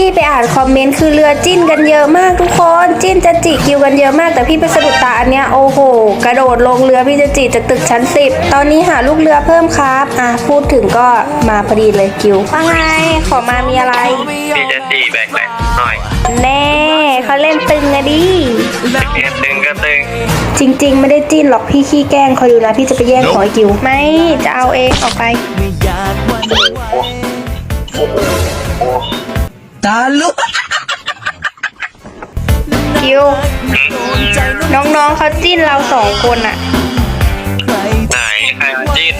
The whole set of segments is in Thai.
พี่ไปอ่านคอมเมนต์คือเรือจิ้นกันเยอะมากทุกคน จิ้นจะจิกิวกันเยอะมาก แต่พี่ไปสะดุดตาอันเนี้ยโอ้โห กระโดดลงเรือพี่จะจิจากตึกชั้นสิบตอนนี้หาลูกเรือเพิ่มครับอะพูดถึงก็มาพอดีเลยกิวว่าไงขอมามีอะไร พี่จะจีแบกแหลกหน่อยแน่เขาเล่นตึงอะดิเอ็นตึงก็ตึงจริง ๆ ไม่ได้จิ้นหรอกพี่ขี้แกล้งคอยดูนะพี่จะไปแย่งของไอ้กิวไม่จะเอาเองออกไป ตาลุกกิว น้องๆเขาจิ้นเราสองคนอะไหนใครมาจิ้น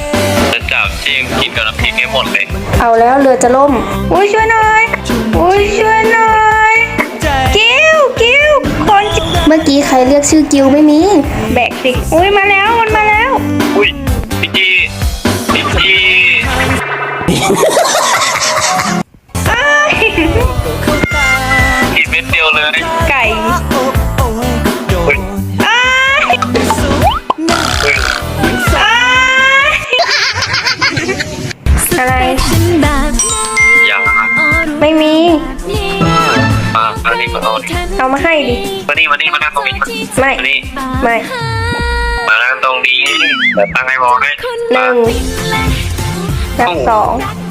จะจับจิ้มกินกับน้ำพริกให้หมดเลยเอาแล้วเรือจะล่ม อุ้ยช่วยหน่อย อุ้ยช่วยหน่อยกิวกิวคนจิเมื่อกี้ใครเรียกชื่อกิวไม่มี แบกสิ อุ้ยมาแล้วมันมาแล้ว อุ้ยพี่จีพี่จี เม็ดเดียวเลยไก่อุ้ยอ้ายอุ้ยอ้ายอะไร อย่ามาไม่มีอันนี้มาเอาดิเอามาให้ดิ มานี่มานี่มานั่งตรงนี้มาไม่ มานี่ไม่มานั่งตรงนี้เดี๋ยวตั้งให้มองให้หนึ่งนับสองแกล้ง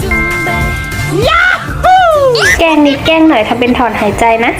นิดแกล้งหน่อยทำเป็นถอนหายใจนะ